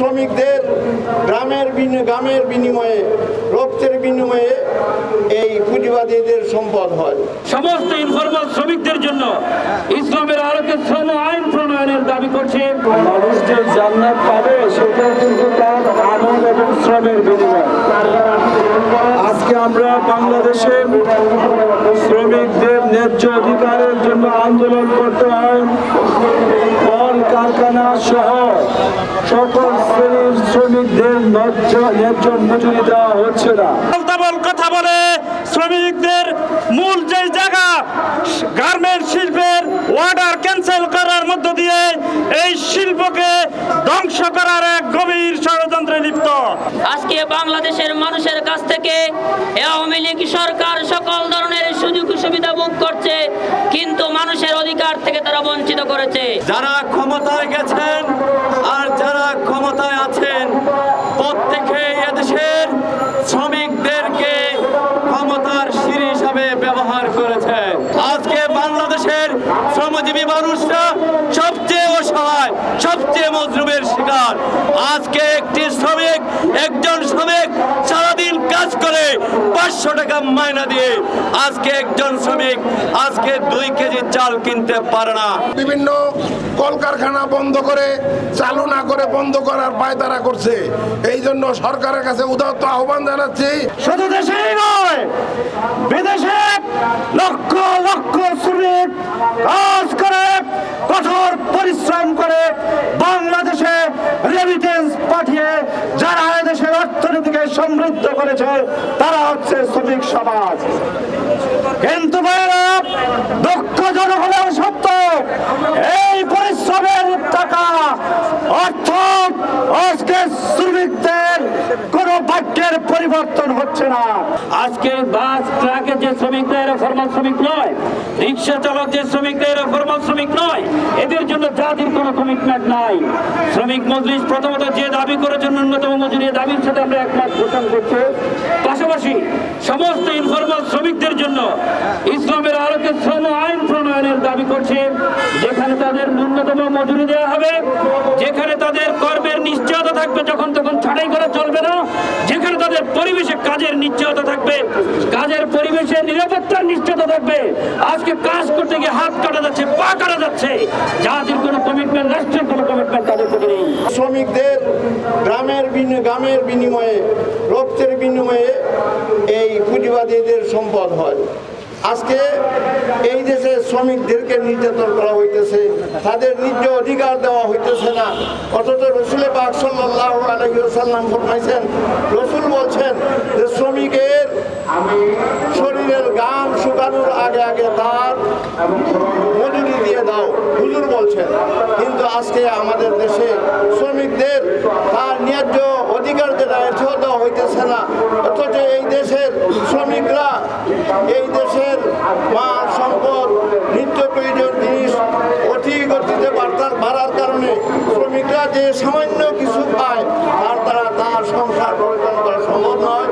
শ্রমিকদের গ্রামের বিনি- গ্রামের বিনিময়ে রক্তের বিনিময়ে এই পুঁজিবাদীদের সম্পদ হয়। সমস্ত ইনফরমাল শ্রমিকদের জন্য ইসলামের আলোকে শ্রম আইন প্রণয়নের দাবি করছে। মানুষ যে জান্নাত পাবে সেটা কিন্তু তার আমল এবং শ্রমের বিনিময়। আজকে আমরা বাংলাদেশে শ্রমিকদের ন্যায্য অধিকারের জন্য আন্দোলন করতে হয়। কল কারখানা সহ সকল শ্রেণির শ্রমিকদের ন্যায্য ন্যায্য মজুরি দেওয়া হচ্ছে না। কথা বলে শ্রমিকদের মূল যে জায়গা গার্মেন্ট শিল্পের অর্ডার ক্যান্সেল করার মধ্য দিয়ে এই শিল্পকে ধ্বংস করার এক গভীর ষড়যন্ত্রে লিপ্ত। আজকে বাংলাদেশের মানুষের কাছ থেকে আওয়ামী লীগ সরকার সকল ধরনের সুযোগ সুবিধা ভোগ করছে কিন্তু মানুষের অধিকার থেকে তারা বঞ্চিত করেছে। যারা ক্ষমতায় গেছেন আর ব্যবহার করেছে। আজকে বাংলাদেশের শ্রমজীবী মানুষরা সবচেয়ে অসহায়, সবচেয়ে মজরুমের শিকার। আজকে একটি শ্রমিক, একজন শ্রমিক পাঁচশো টাকা মায়না দিয়ে আজকে একজন শ্রমিক আজকে দুই কেজি চাল কিনতে পারে না। বিভিন্ন কলকারখানা বন্ধ করে চালু না করে বন্ধ করার পায়তারা করছে। এই জন্য সরকারের কাছে উদাত্ত আহ্বান জানাচ্ছি। শুধু দেশেই নয় বিদেশে লক্ষ লক্ষ শ্রমিক কাজ করে কঠোর পরিশ্রম করে বাংলাদেশে রেমিটেন্স পাঠিয়ে যারা সমৃদ্ধ করেছে, তারা হচ্ছে শ্রমিক সমাজ। কিন্তু ভাইয়েরা দক্ষ জনগণের সত্য, এই পরিশ্রমের টাকা অর্থ আজকে শ্রমিকদের বাক্যের পরিবর্তন হচ্ছে না। আজকে বাস ট্রাকের যে শ্রমিকদের ফর্মাল শ্রমিক নয়। রিক্সা চালক যে শ্রমিকদের ফর্মাল শ্রমিক নয়। এদের জন্য জাতির কোনো কমিটমেন্ট নাই। শ্রমিক মজলিস প্রথমত যে দাবি করেছেন ন্যূনতম মজুরি দাবির সাথে আমরা একমত পোষণ করছি। পাশাপাশি সমস্ত ইনফরমাল শ্রমিকদের জন্য ইসলামের আলোকে শ্রম আইন প্রণয়নের দাবি করছে, যেখানে তাদের ন্যূনতম মজুরি দেওয়া হবে, যেখানে তাদের কর্মের নিশ্চয়তা থাকবে যখন তখন ছাড়াই করা চলবে না, যেখানে তাদের পরিবেশে কাজের নিশ্চয়তা থাকবে, কাজের পরিবেশে নিরাপত্তার নিশ্চয়তা থাকবে। আজকে কাজ করতে গিয়ে হাত কাটা যাচ্ছে, পা কাটা যাচ্ছে। জাতির কোনো কমিটমেন্ট রাষ্ট্রের কোনো কমিটমেন্ট তাদের প্রতি নেই। শ্রমিকদের গ্রামের বিনিময়ে, রক্তের বিনিময়ে এই পুঁজিবাদীদের সম্পদ হয়। আজকে এই দেশে শ্রমিকদেরকে নির্যাতন করা হইতেছে, তাদের নিজ অধিকার দেওয়া হইতেছে না। অথচ রসুলে পাক সাল্লাহ আলহিসাল্লাম ফরমাইছেন, রসুল বলছেন যে শ্রমিকের শরীরের গাম শুকানোর আগে আগে তার মজুরি দিয়ে দাও। হুজুর বলছেন, কিন্তু আজকে আমাদের দেশে শ্রমিকদের তার ন্যায্য অধিকার যেটা এটাও দেওয়া হইতেছে না অথচ এই দেশের শ্রমিকরা এই দেশের মাল সম্পদ নিত্য প্রয়োজন জিনিস অতি গতিতে বাড়ার কারণে শ্রমিকরা যে সামান্য কিছু